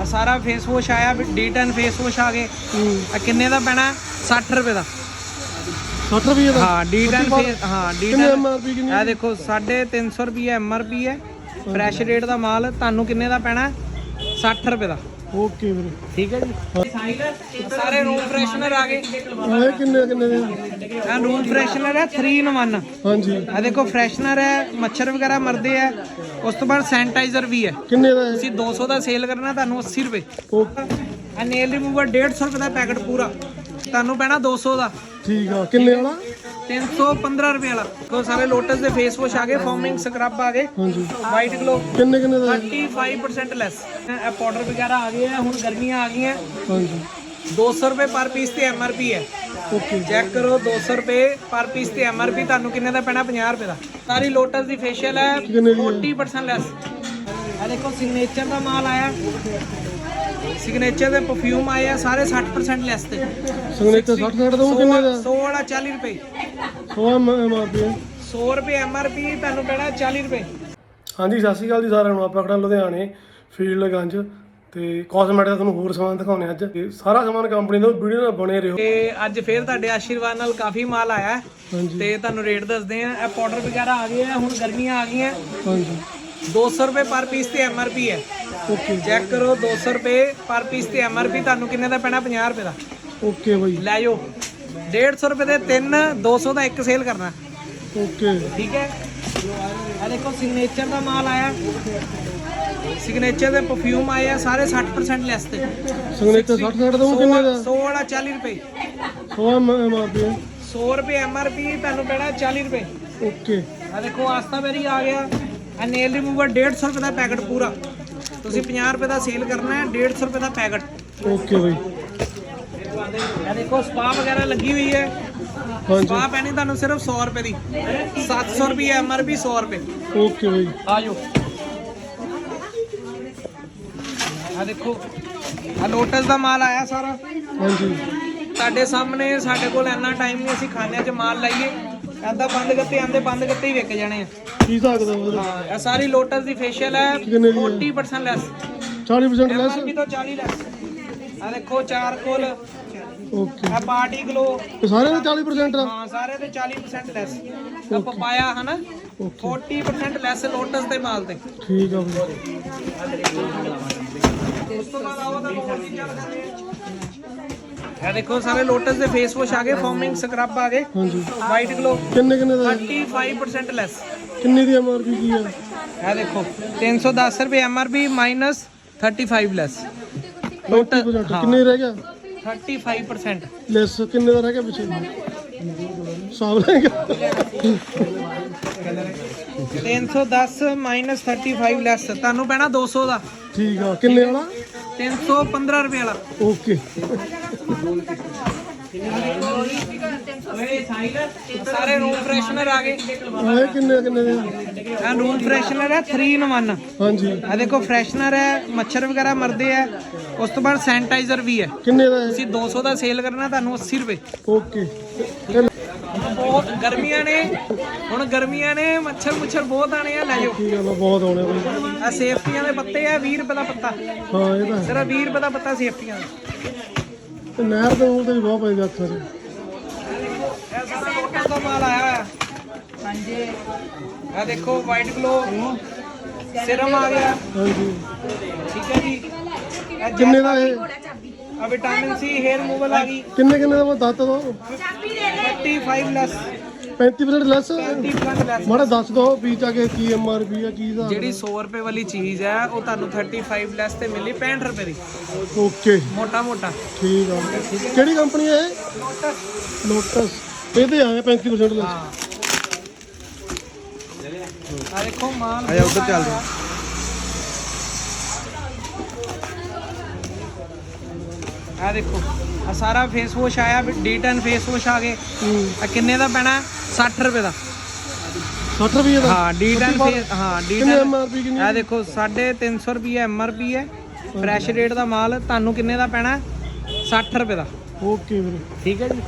ਆ ਸਾਰਾ face wash ਆਇਆ D10 ਫੇਸ ਵਾਸ਼ ਆ ਗਏ। ਆ ਕਿੰਨੇ ਦਾ ਪੈਣਾ? 60 ਰੁਪਏ ਦਾ। 60 ਰੁਪਏ ਦਾ? ਹਾਂ D10 ਫੇਸ ਹਾਂ ਕਿੰਨੇ D10 ਐਮਆਰਪੀ ਕਿੰਨੀ ਇਹ ਦੇਖੋ 350 ਰੁਪਏ ਐਮਆਰਪੀ ਹੈ। ਫਰੈਸ਼ ਰੇਟ ਦਾ ਮਾਲ ਤੁਹਾਨੂੰ ਕਿੰਨੇ ਦਾ ਪੈਣਾ? 60 ਰੁਪਏ ਦਾ। ਓਕੇ ਵੀਰੇ। ਠੀਕ ਹੈ ਜੀ? ਸਾਰੇ ਰੂਮ ਫਰੈਸ਼ਨਰ ਆ ਗਏ। ਇਹ ਕਿੰਨੇ ਕਿੰਨੇ ਦੇ? ਇਹ ਰੂਮ ਫਰੈਸ਼ਨਰ ਹੈ 3 in 1 ਹਾਂਜੀ। ਆ ਦੇਖੋ ਫਰੈਸ਼ਨਰ ਹੈ ਮੱਛਰ ਵਗੈਰਾ ਮਰਦੇ ਆ ਉਸ ਤੋਂ ਬਾਅਦ ਸੈਨੀਟਾਈਜ਼ਰ ਵੀ ਹੈ। ਕਿੰਨੇ ਦਾ ਹੈ? ਤੁਸੀਂ 200 ਦਾ ਸੇਲ ਕਰਨਾ ਤੁਹਾਨੂੰ 80 ਰੁਪਏ। ਓਕੇ। ਆ ਨੇਲ ਰਿਮੂਵਰ 150 ਰੁਪਏ ਦਾ ਪੈਕਟ ਪੂਰਾ। ਤੁਹਾਨੂੰ ਪੈਣਾ 200 ਦਾ। ਠੀਕ ਆ। ਕਿੰਨੇ ਵਾਲਾ? 315 ਰੁਪਏ ਵਾਲਾ। ਦੇਖੋ ਸਾਰੇ ਲੋਟਸ ਦੇ ਫੇਸ ਵਾਸ਼ ਆ ਗਏ ਫੋਮਿੰਗ ਸਕਰਬ ਆ ਗਏ ਹਾਂਜੀ। ਵਾਈਟ ਗਲੋ ਕਿੰਨੇ ਕਿੰਨੇ ਦਾ? ਹੈ 35% ਲੈਸ ਇਹ ਪਾਊਡਰ ਵਗੈਰਾ ਆ ਗਏ ਆ ਹੁਣ ਗਰਮੀਆਂ ਆ ਗਈਆਂ। ਹਾਂਜੀ। 200 ਰੁਪਏ ਪਰ ਪੀਸ ਤੇ ਐਮਆਰਪੀ ਹੈ। ਓਕੇ ਚੈੱਕ ਕਰੋ 200 ਰੁਪਏ ਪਰ ਪੀਸ ਤੇ ਐਮਆਰਪੀ ਤੁਹਾਨੂੰ ਕਿੰਨੇ ਦਾ ਪੈਣਾ? 50 ਰੁਪਏ ਦਾ। ਸਾਰੀ ਲੋਟਸ ਦੀ ਫੇਸ਼ੀਅਲ ਹੈ? 40% ਲੈਸ ਆ ਦੇਖੋ ਸਿਗਨੇਚਰ ਦਾ ਮਾਲ ਆਇਆ। ਸਿਗਨੇਚਰ ਦੇ ਪਰਫਿਊਮ ਆਏ ਆ ਸਾਰੇ 60% ਲੈਸ ਤੇ ਸਿਗਨੇਚਰ 60 60 ਦਾ ਉਹ ਕਿੰਨੇ ਦਾ? 100 ਵਾਲਾ 40 ਰੁਪਏ। 100 ਐਮਆਰਪੀ 100 ਰੁਪਏ ਐਮਆਰਪੀ ਤੁਹਾਨੂੰ ਪੈਣਾ 40 ਰੁਪਏ। ਹਾਂਜੀ ਸਤਿ ਸ਼੍ਰੀ ਅਕਾਲ ਜੀ ਸਾਰਿਆਂ ਨੂੰ। ਆਪਾਂ ਖੜਾ ਲੁਧਿਆਣੇ ਫੀਲਡ ਗੰਜ ਤੇ ਕਾਸਮੈਟਿਕ ਦਾ ਤੁਹਾਨੂੰ ਹੋਰ ਸਮਾਨ ਦਿਖਾਉਣੇ ਅੱਜ। ਤੇ ਸਾਰਾ ਸਮਾਨ ਕੰਪਨੀ ਦਾ ਵੀਡੀਓ ਨਾਲ ਬਣੇ ਰਹੋ। ਤੇ ਅੱਜ ਫੇਰ ਤੁਹਾਡੇ ਆਸ਼ੀਰਵਾਦ ਨਾਲ ਕਾਫੀ ਮਾਲ ਆਇਆ। ਤੇ ਤੁਹਾਨੂੰ ਰੇਟ ਦੱਸਦੇ ਆ ਇਹ ਪਾਊਡਰ ਵਗੈਰਾ ਆ ਗਏ ਆ ਹੁਣ ਗਰਮੀਆਂ ਆ ਗਈਆਂ। ਹਾਂਜੀ। 200 ਰੁਪਏ ਪਰ ਪੀਸ ਤੇ ਐਮਆਰਪੀ ਹੈ। ਓਕੇ ਚੈੱਕ ਕਰੋ 200 ਰੁਪਏ ਪਰ ਪੀਸ ਤੇ ਐਮਆਰਪੀ ਤੁਹਾਨੂੰ ਕਿੰਨੇ ਦਾ ਪੈਣਾ? 50 ਰੁਪਏ ਦਾ। ਓਕੇ ਬਾਈ। ਲੈ ਜਾਓ। 150 ਰੁਪਏ ਦੇ ਤਿੰਨ 200 ਦਾ ਇੱਕ ਸੇਲ ਕਰਨਾ। ਓਕੇ ਠੀਕ ਹੈ? ਆ ਦੇਖੋ ਸਿਗਨੇਚਰ ਦਾ ਮਾਲ ਆਇਆ। ਸਿਗਨੇਚਰ ਦੇ ਪਰਫਿਊਮ ਆਏ ਆ ਸਾਰੇ 60% ਲੈਸ ਤੇ। ਸਿਗਨੇਚਰ 60 60 ਦਾ ਉਹ ਕਿੰਨੇ ਦਾ? 100 ਵਾਲਾ 40 ਰੁਪਏ। 100 ਐਮਆਰਪੀ 100 ਰੁਪਏ ਐਮਆਰਪੀ ਤੁਹਾਨੂੰ ਪੈਣਾ 40 ਰੁਪਏ। ਓਕੇ ਆ ਦੇਖੋ ਆਸਤਾ ਬੈਰੀ ਆ ਗਿਆ। ਆ ਨੇਲ ਰਿਮੂਵਰ 150 ਰੁਪਏ ਦਾ ਪੈਕਟ ਪੂਰਾ। ਤੁਸੀਂ 50 ਰੁਪਏ ਦਾ ਸੇਲ ਕਰਨਾ ਹੈ 150 ਰੁਪਏ ਦਾ ਪੈਕਟ। ਓਕੇ ਬਾਈ। ਇਹ ਦੇਖੋ ਸਪਾ ਵਗੈਰਾ ਲੱਗੀ ਹੋਈ ਹੈ। ਹਾਂਜੀ। ਸਪਾ ਪੈਣੀ ਤੁਹਾਨੂੰ ਸਿਰਫ 100 ਰੁਪਏ ਦੀ। 700 ਰੁਪਏ ਐਮਆਰਪੀ 100 ਰੁਪਏ। Okay bye. ਆ ਜਾਓ। ਆ ਦੇਖੋ ਆ ਲੋਟਸ ਦਾ ਮਾਲ ਆਇਆ ਸਾਰਾ। ਹਾਂਜੀ। ਤੁਹਾਡੇ ਸਾਹਮਣੇ ਸਾਡੇ ਕੋਲ ਇੰਨਾ ਟਾਈਮ ਨਹੀਂ ਅਸੀਂ ਖਾਣਿਆਂ 'ਚ ਮਾਲ ਲਾਈਏ। ਐਦਾਂ ਬੰਦ ਗੱਤੇ ਆਂਦੇ ਬੰਦ ਗੱਤੇ ਹੀ ਵਿਕ ਜਾਣੇ ਆ। ਕੀ ਸਕਦਾ ਉਹਦਾ? ਹਾਂ ਇਹ ਸਾਰੀ ਲੋਟਸ ਦੀ ਫੇਸ਼ੀਅਲ ਹੈ ਕਿੰਨੇ ਦੀ ਹੈ? 40% ਲੈਸ 40% ਲੈਸ ਐਮਆਰਪੀ ਤੋਂ 40 ਲੈਸ ਆ ਦੇਖੋ ਚਾਰਕੋਲ ਓਕੇ ਇਹ ਪਾਰਟੀ ਗਲੋ ਤੇ ਸਾਰੇ ਦਾ 40% ਆ? ਹਾਂ ਸਾਰੇ ਤੇ 40% ਲੈਸ ਆ ਪਪਾਇਆ ਹਨਾ? ਓਕੇ 40% ਲੈਸ ਲੋਟਸ ਦੇ ਮਾਲ ਤੇ। ਠੀਕ ਆ ਬਾਈ ਉਸ ਤੋਂ ਬਾਅਦ ਆਓ ਤਾਂ ਹੋਰ ਚੀਜ਼ਾਂ ਦਿਖਾਉਂਦੇ ਆ। ਇਹ ਦੇਖੋ ਸਾਰੇ ਲੋਟਸ ਦੇ ਫੇਸ ਵਾਸ਼ ਆ ਗਏ ਫੋਮਿੰਗ ਸਕਰਬ ਆ ਗਏ ਹਾਂਜੀ। ਵਾਈਟ ਗਲੋ ਕਿੰਨੇ ਕਿੰਨੇ ਦਾ? ਹੈ? 35% ਲੈਸ ਕਿੰਨੀ ਦੀ ਐਮਆਰਪੀ ਕੀ ਆ? ਇਹ ਦੇਖੋ 310 ਰੁਪਏ ਐਮਆਰਪੀ ਮਾਈਨਸ 35 ਲੈਸ ਲੋਟਸ 30% ਕਿੰਨੇ ਰਹਿ ਗਿਆ? 35% ਲੈਸ ਕਿੰਨੇ ਦਾ ਰਹਿ ਗਿਆ ਪਿੱਛੇ? ਸਾਬ ਰਹਿ ਗਿਆ 310 ਮਾਈਨਸ 35 ਲੈਸ ਤੁਹਾਨੂੰ ਪੈਣਾ 200 ਦਾ। ਠੀਕ ਆ ਕਿੰਨੇ ਵਾਲਾ? 315 ਰੁਪਏ ਵਾਲਾ। ਓਕੇ। ਸਾਰੇ ਰੂਮ ਫਰੈਸ਼ਨਰ ਆ ਗਏ। ਇਹ ਕਿੰਨੇ ਕਿੰਨੇ ਦੇ? ਆ? ਇਹ ਰੂਮ ਫਰੈਸ਼ਨਰ ਹੈ 3 in 1 ਹਾਂਜੀ। ਆ ਦੇਖੋ ਫਰੈਸ਼ਨਰ ਹੈ ਮੱਛਰ ਵਗੈਰਾ ਮਰਦੇ ਆ ਉਸ ਤੋਂ ਬਾਅਦ ਸੈਨੀਟਾਈਜ਼ਰ ਵੀ ਹੈ। ਕਿੰਨੇ ਦਾ ਹੈ? ਤੁਸੀਂ 200 ਦਾ ਸੇਲ ਕਰਨਾ ਤੁਹਾਨੂੰ 80 ਰੁਪਏ। ਓਕੇ। ਬਹੁਤ ਗਰਮੀਆਂ ਨੇ। ਹੁਣ ਗਰਮੀਆਂ ਨੇ ਮੱਛਰ ਮੁੱਛਰ ਬਹੁਤ ਆਣੇ ਆ ਲੈ ਜਾਓ। ਕੀ ਗੱਲ ਆ, ਬਹੁਤ ਆਉਣੇ ਬਾਈ। ਆ ਸੇਫਟੀਆਂ ਦੇ ਪੱਤੇ ਆ 20 ਰੁਪਏ ਦਾ ਪੱਤਾ। ਹਾਂ ਇਹ ਤਾਂ ਹੈ। ਸਿਰਫ 20 ਰੁਪਏ ਦਾ ਪੱਤਾ ਸੇਫਟੀਆਂ ਦਾ। ਤੇ ਨਹਿਰ ਦੇ ਮੂੰਹ ਤੇ ਵੀ ਬਹੁਤ ਪੈਂਦਾ ਅੱਖਾਂ 'ਚ ਇਹ ਸਾਰਾ ਲੋਟਸ ਦਾ ਮਾਲ ਆਇਆ ਹੋਇਆ। ਹਾਂਜੀ। ਆ ਦੇਖੋ ਵਾਈਟ ਗਲੋ ਸਿਰਮ ਆ ਗਿਆ। ਹਾਂਜੀ। ਠੀਕ ਹੈ ਜੀ। ਇਹ ਕਿੰਨੇ ਦਾ ਇਹ? ਆ ਵਿਟਾਮਿਨ ਸੀ ਹੇਅਰ ਰਿਮੂਵਲ ਆ ਗਈ। ਕਿੰਨੇ ਕਿੰਨੇ ਦਾ ਮੈਂ ਦੱਸ ਦੋ। 35 ਲੈਸ 35% ਲੈਸ 35% ਲੈਸ ਮਾੜਾ ਦੱਸ ਦੋ ਵੀ ਚਾ ਕੇ ਕੀ ਐਮਆਰਪੀ ਆ ਕੀ ਦਾ। ਜਿਹੜੀ 100 ਰੁਪਏ ਵਾਲੀ ਚੀਜ਼ ਹੈ ਉਹ ਤੁਹਾਨੂੰ 35 ਲੈਸ ਤੇ ਮਿਲੀ 65 ਰੁਪਏ ਦੀ। ਓਕੇ ਮੋਟਾ ਮੋਟਾ। ਠੀਕ ਆ। ਕਿਹੜੀ ਕੰਪਨੀ ਹੈ ਇਹ? ਲੋਟਸ ਲੋਟਸ ਇਹਦੇ ਆਏ 35% ਲੈਸ ਹਾਂ। ਆ ਦੇਖੋ ਮਾਲ ਆਇਆ ਉੱਧਰ ਚੱਲਦੇ ਆ ਦੇਖੋ ਆ ਸਾਰਾ ਫੇਸ ਵਾਸ਼ ਆਇਆ D10 ਫੇਸ ਵਾਸ਼ ਆ ਗਏ। ਆ ਕਿੰਨੇ ਦਾ ਪੈਣਾ? 60 ਰੁਪਏ ਦਾ। 60 ਰੁਪਏ ਦਾ? ਹਾਂ D10 ਫੇਸ ਹਾਂ ਕਿੰਨੇ D10 ਐਮਆਰਪੀ ਕਿੰਨੀ ਆ ਦੇਖੋ 350 ਰੁਪਏ ਐਮਆਰਪੀ ਹੈ। ਫਰੈਸ਼ ਰੇਟ ਦਾ ਮਾਲ ਤੁਹਾਨੂੰ ਕਿੰਨੇ ਦਾ ਪੈਣਾ? 60 ਰੁਪਏ ਦਾ। ਓਕੇ ਵੀਰੇ। ਠੀਕ ਹੈ ਜੀ।